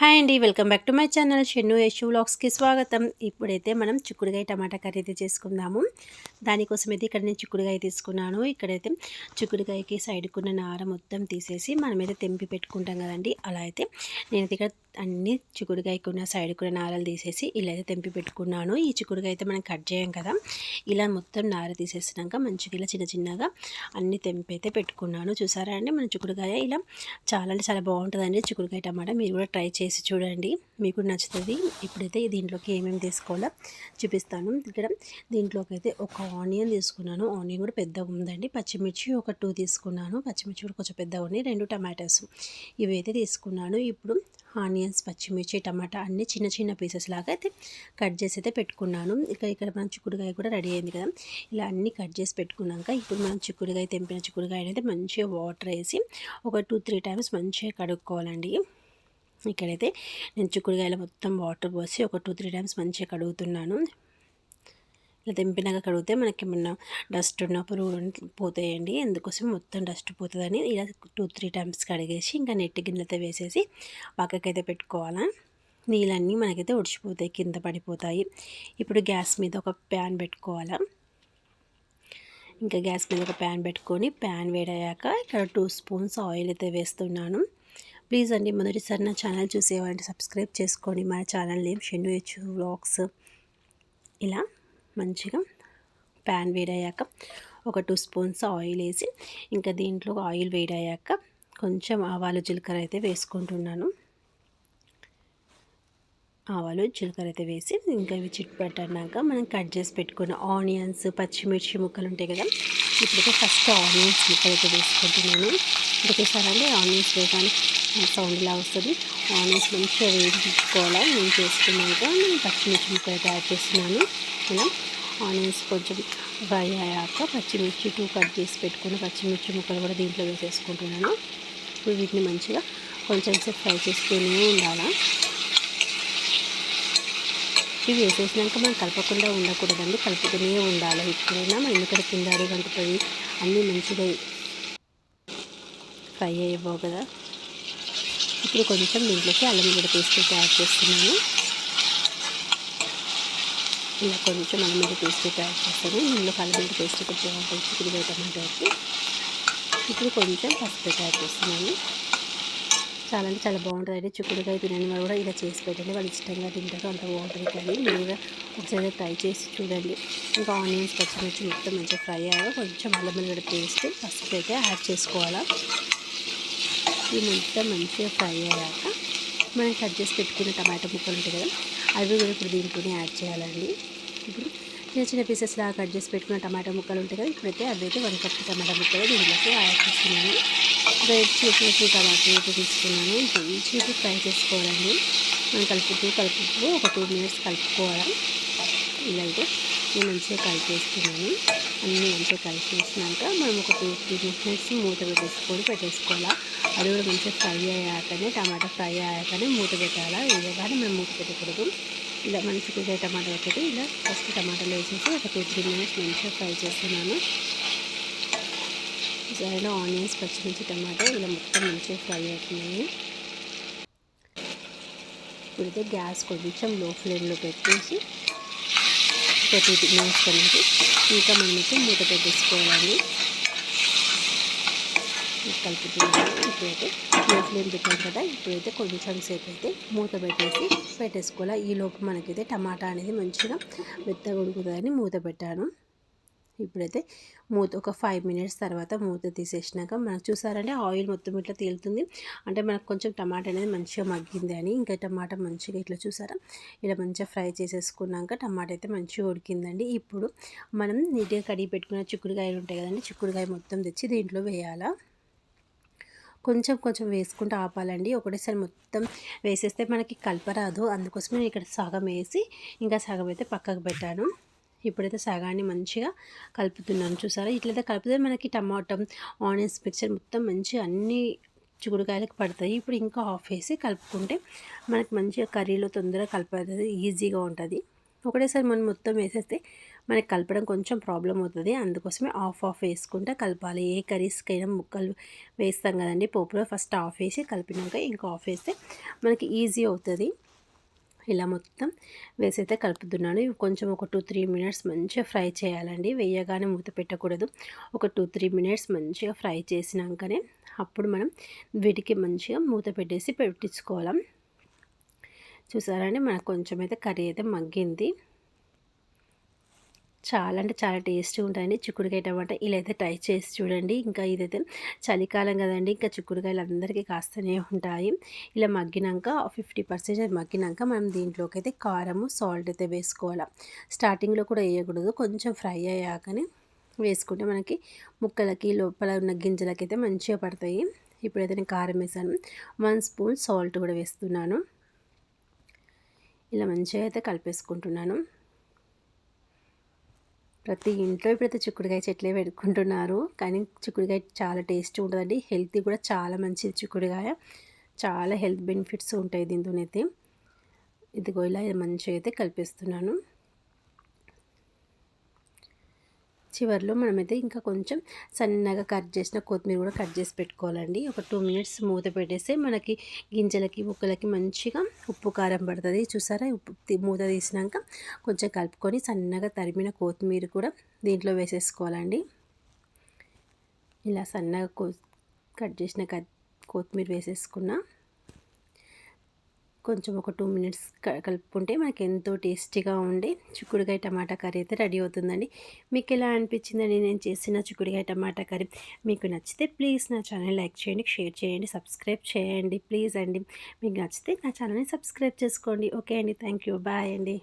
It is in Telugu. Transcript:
హాయ్ అండి welcome back to my channel. Shennu Yashu వ్లాగ్స్కి స్వాగతం. ఇప్పుడైతే మనం చిక్కుడుగాయ టమాటా కర్రీ అయితే చేసుకుందాము. దానికోసం అయితే ఇక్కడ నేను చిక్కుడుగాయ తీసుకున్నాను. ఇక్కడైతే చిక్కుడుగాయకి సైడ్కున్న నార మొత్తం తీసేసి మనమైతే తెంపి పెట్టుకుంటాం కదండి. అలా అయితే నేనైతే ఇక్కడ అన్ని చిక్కుడుగాయకు ఉన్న సైడ్కున్న నారలు తీసేసి ఇలా అయితే తెంపి పెట్టుకున్నాను. ఈ చిక్కుడుగా అయితే మనం కట్ చేయం కదా. ఇలా మొత్తం నార తీసేసినాక మంచిగా ఇలా చిన్న చిన్నగా అన్ని తెంపి అయితే పెట్టుకున్నాను. చూసారా అండి? మన చిక్కుడుగాయ ఇలా చాలా అంటే చాలా బాగుంటుందండి చిక్కుడుగాయ టమాటా. మీరు కూడా ట్రై చేసి చూడండి. మీకు నచ్చుతుంది. ఇప్పుడైతే దీంట్లోకి ఏమేమి తీసుకోవాలో చూపిస్తాను. ఇక్కడ దీంట్లోకి అయితే ఒక ఆనియన్ తీసుకున్నాను. ఆనియన్ కూడా పెద్దగా ఉందండి. పచ్చిమిర్చి ఒక టూ తీసుకున్నాను. పచ్చిమిర్చి కూడా కొంచెం పెద్దగా ఉన్నాయి. రెండు టమాటాస్ ఇవి అయితే తీసుకున్నాను. ఇప్పుడు ఆనియన్స్ పచ్చిమిర్చి టమాటా అన్ని చిన్న చిన్న పీసెస్ లాగా అయితే కట్ చేసి అయితే పెట్టుకున్నాను. ఇక ఇక్కడ మన చిక్కుడుకాయ కూడా రెడీ అయింది కదా. ఇలా అన్నీ కట్ చేసి పెట్టుకున్నాక ఇప్పుడు మనం చిక్కుడుకాయ తెంపిన చిక్కుడుగాయ అయితే మంచిగా వాటర్ వేసి ఒక టూ త్రీ టైమ్స్ మంచిగా కడుక్కోవాలండి. ఇక్కడైతే నేను చిక్కుడుకాయలు మొత్తం వాటర్ పోసి ఒక టూ త్రీ టైమ్స్ మంచిగా కడుగుతున్నాను. ఇలా తెంపినాక కడిగితే మనకి ఏమన్నా డస్ట్ ఉన్న పురుగులు పోతాయండి. అందుకోసం మొత్తం డస్ట్ పోతుందని ఇలా టూ త్రీ టైమ్స్ కడిగేసి ఇంకా నెట్టి గిన్నెలతో వేసేసి పక్కకైతే పెట్టుకోవాలా. నీళ్ళన్నీ మనకైతే ఉడిచిపోతాయి కింద పడిపోతాయి. ఇప్పుడు గ్యాస్ మీద ఒక ప్యాన్ పెట్టుకోవాలా. ఇంకా గ్యాస్ మీద ఒక ప్యాన్ పెట్టుకొని ప్యాన్ వేడయ్యాక ఇక్కడ టూ స్పూన్స్ ఆయిల్ అయితే వేస్తున్నాను. ప్లీజ్ అండి మొదటిసారి నా ఛానల్ చూసేవారంటే సబ్స్క్రైబ్ చేసుకోండి. మన channel name Shennu H vlogs. ఇలా. మంచిగా ప్యాన్ వేడయ్యాక ఒక టూ స్పూన్స్ ఆయిల్ వేసి ఇంకా దీంట్లో ఆయిల్ వేడయ్యాక కొంచెం ఆవాలు జీలకర్ర అయితే వేసుకుంటున్నాను. ఆవాలు జీలకర్ర అయితే వేసి ఇంకా ఇవి చిట్టుపెట్టన్నాక మనం కట్ చేసి పెట్టుకున్న ఆనియన్స్ పచ్చిమిర్చి ముక్కలు ఉంటాయి కదా ఇప్పుడైతే ఫస్ట్ ఆనియన్స్ ముక్కలు అయితే వేసుకుంటున్నాను. ఒకేసారి ఆనియన్స్ వేయడానికి సౌండ్ ఇలా వస్తుంది. ఆనియన్స్ మంచిగా వేయించుకోవాలి నేను చేసుకున్నాక నేను పచ్చిమిర్చి ముక్కలు అయితే యాడ్ చేస్తున్నాను. ఇలా ఆనియన్స్ కొంచెం ఫ్రై అయ్యాక పచ్చిమిర్చి టూ కట్ చేసి పెట్టుకుని పచ్చిమిర్చి ముక్కలు కూడా దీంట్లో వేసేసుకుంటున్నాను. ఇప్పుడు వీటిని మంచిగా కొంచెం సేపు ఫ్రై చేస్తూనే ఉండాలా. ఇవి వేసేసినాక మనం కలపకుండా ఉండకూడదండి కలుపుతూనే ఉండాలి. ఎప్పుడైనా మనం ఎందుకంటే కింద అడుగంటుతుంది అన్నీ మంచిగా ఫ్రై అయ్యబో కదా. ఇప్పుడు కొంచెం దీంట్లోకి అల్లం కూడా పేస్ట్ యాడ్ చేస్తున్నాను. ఇలా కొంచెం అల్లం మీద పేస్ట్ అయితే యాడ్ చేస్తాను ఇందులో అల్లం మీద పేస్ట్ అయితే బాగుంటుంది చిక్కుడుకాయ టమాటోకి ఇప్పుడు కొంచెం పసుపు అయితే యాడ్ చేస్తున్నాను. చాలా అంటే చాలా బాగుంటుంది అయితే చిక్కుడుకాయ తినని వాళ్ళు కూడా ఇలా చేసి పెట్టండి. వాళ్ళు ఇష్టంగా తింటారు. అంత బాగుంటుంది కానీ మీరు కూడా ఒకసారి ట్రై చేసి చూడండి. ఇంకా ఆనియన్స్ పచ్చిమిర్చి మొత్తం మంచిగా ఫ్రై అయ్యాక కొంచెం అల్లం పేస్ట్ పసుపు అయితే యాడ్ చేసుకోవాలా. ఇది మొత్తం మంచిగా ఫ్రై అయ్యాక మనం కట్ చేసి పెట్టుకున్న టమాటో ముక్కలు ఉంటాయి కదా అవి కూడా ఇప్పుడు దీంట్లోనే యాడ్ చేయాలండి. ఇప్పుడు చిన్న చిన్న పీసెస్ లాగా కట్ చేసి పెట్టుకున్న టమాటా ముక్కలు ఉంటాయి కదా ఇప్పుడైతే అవి అయితే వన్ కప్ టమాటా ముక్కలు దీంట్లోకి యాడ్ చేస్తున్నాను. రైట్ చేసినట్టు టమాటా అయితే తీసుకున్నాను. మంచిగా ఫ్రై చేసుకోవాలండి. మనం కలుపుతూ కలుపుతూ ఒక టూ మినిట్స్ కలుపుకోవాలి. ఇలా అయితే. నేను మంచిగా కలిపేస్తున్నాను. అన్నీ మంచిగా కలిపేసినాక మనం ఒక టూ త్రీ మినిట్స్ మూత పెట్టేసుకొని పెట్టేసుకోవాలా. అది కూడా మంచిగా ఫ్రై అయ్యాకనే టమాటా ఫ్రై అయ్యాకనే మూత పెట్టాలా. ఇలా కానీ మనం మూత పెట్టకూడదు. ఇలా మంచిగా టమాటా ఒకటి ఇలా ఫస్ట్ టమాటాలు వేసేసి ఒక టూ త్రీ మినిట్స్ మంచిగా ఫ్రై చేస్తున్నాను. సైడ్లో ఆనియన్స్ పచ్చిమిర్చి టమాటా ఇలా మొత్తం మంచిగా ఫ్రై అవుతున్నాయి. ఇప్పుడైతే గ్యాస్ కొంచెం లో ఫ్లేమ్లో పెట్టేసి ప్రతి టూ అనేది ఇంకా మనమైతే మూత పెట్టేసుకోవాలండి. కలుపుతున్నాను. ఇప్పుడైతే లో ఫ్లేమ్ పెట్టాం కదా ఇప్పుడైతే కొంచెం సేపు అయితే మూత పెట్టేసి పెట్టేసుకోవాలి. ఈ లోపు మనకైతే టమాటా అనేది మంచిగా మెత్తగా ఉడుకుతుందని మూత పెట్టాను. ఇప్పుడైతే మూత ఒక ఫైవ్ మినిట్స్ తర్వాత మూత తీసేసినాక మనకు చూసారంటే ఆయిల్ మొత్తం ఇట్లా తేలుతుంది. అంటే మనకు కొంచెం టమాటా అనేది మంచిగా మగ్గింది అని. ఇంకా టమాటా మంచిగా ఇట్లా చూసారా? ఇలా మంచిగా ఫ్రై చేసేసుకున్నాక టమాటా అయితే మంచిగా ఉడికిందండి. ఇప్పుడు మనం నీట్గా కడిగి పెట్టుకున్న చిక్కుడుకాయలు ఉంటాయి కదండి చిక్కుడుకాయ మొత్తం తెచ్చి దీంట్లో వేయాలా? కొంచెం కొంచెం వేసుకుంటూ ఆపాలండి. ఒకటేసారి మొత్తం వేసేస్తే మనకి కలపరాదు. అందుకోసమే నేను ఇక్కడ సగం వేసి ఇంకా సగం అయితే పక్కకు పెట్టాను. ఇప్పుడైతే సగాన్ని మంచిగా కలుపుతున్నాను చూసారా? ఇట్లయితే కలిపితే మనకి టమాటో ఆనియన్స్ మిక్చర్ మొత్తం మంచిగా అన్ని చిగుడుకాయలకు పడతాయి. ఇప్పుడు ఇంకా ఆఫ్ వేసి కలుపుకుంటే మనకి మంచిగా కర్రీలో తొందరగా కలపడుతుంది ఈజీగా ఉంటుంది. ఒకటేసారి మనం మొత్తం వేసేస్తే మనకి కలపడం కొంచెం ప్రాబ్లం అవుతుంది. అందుకోసమే ఆఫ్ ఆఫ్ వేసుకుంటే కలపాలి. ఏ కర్రీస్కైనా ముక్కలు వేస్తాం కదండి పోపులో ఫస్ట్ ఆఫ్ వేసి కలిపినాక ఇంకా ఆఫ్ వేస్తే మనకి ఈజీ అవుతుంది. ఇలా మొత్తం వేసి అయితే కలుపుతున్నాను. ఇవి కొంచెం ఒక టూ త్రీ మినిట్స్ మంచిగా ఫ్రై చేయాలండి. వేయగానే మూత పెట్టకూడదు. ఒక టూ త్రీ మినిట్స్ మంచిగా ఫ్రై చేసినాకనే అప్పుడు మనం వీటికి మంచిగా మూత పెట్టేసి పెట్టించుకోవాలి. చూసారండి మనకు కొంచెం అయితే కర్రీ అయితే మగ్గింది. చాలా అంటే చాలా టేస్టీ ఉంటాయండి. చిక్కుడుకాయ టమాటా ఇలా అయితే ట్రై చేసి చూడండి. ఇంకా ఇదైతే చలికాలం కదండి. ఇంకా చిక్కుడుకాయలు అందరికీ కాస్తూనే ఉంటాయి. ఇలా మగ్గినాక ఫిఫ్టీ పర్సెంట్ మగ్గినాక మనం దీంట్లోకి అయితే కారము సాల్ట్ అయితే వేసుకోవాలి. స్టార్టింగ్లో కూడా వేయకూడదు. కొంచెం ఫ్రై అయ్యాకనే వేసుకుంటే మనకి ముక్కలకి లోపల ఉన్న గింజలకి అయితే మంచిగా పడతాయి. ఇప్పుడైతే నేను కారం వేసాను. వన్ స్పూన్ సాల్ట్ కూడా వేస్తున్నాను. ఇలా మంచిగా అయితే కలిపేసుకుంటున్నాను. ప్రతి ఇంట్లో ఇప్పుడైతే చిక్కుడుకాయ చెట్లే పెట్టుకుంటున్నారు. కానీ చిక్కుడుకాయ చాలా టేస్ట్ ఉంటుందండి. హెల్తీ కూడా చాలా మంచిది చిక్కుడుకాయ. చాలా హెల్త్ బెనిఫిట్స్ ఉంటాయి దీంతోనైతే. ఇదిగో ఇలా మంచిగా అయితే కల్పిస్తున్నాను. చివరిలో మనమైతే ఇంకా కొంచెం సన్నగా కట్ చేసిన కొత్తిమీర కూడా కట్ చేసి పెట్టుకోవాలండి. ఒక టూ మినిట్స్ మూత పెట్టేస్తే మనకి గింజలకి ముక్కలకి మంచిగా ఉప్పు కారం పడుతుంది. చూసారా? ఉప్పు మూత తీసినాక కొంచెం కలుపుకొని సన్నగా తరిమిన కొత్తిమీర కూడా దీంట్లో వేసేసుకోవాలండి. ఇలా సన్నగా కట్ చేసిన కొత్తిమీర వేసేసుకున్నా కొంచెం ఒక టూ మినిట్స్ కలుపుకుంటే మనకి ఎంతో టేస్టీగా ఉండే చిక్కుడుకాయ టమాటా కర్రీ అయితే రెడీ అవుతుందండి. మీకు ఎలా అనిపించిందండి నేను చేసిన చిక్కుడుకాయ టమాటా కర్రీ? మీకు నచ్చితే ప్లీజ్ నా ఛానల్ లైక్ చేయండి షేర్ చేయండి సబ్స్క్రైబ్ చేయండి ప్లీజ్ అండి. మీకు నచ్చితే నా ఛానల్ని సబ్స్క్రైబ్ చేసుకోండి. ఓకే అండి. Thank you. బాయ్ అండి.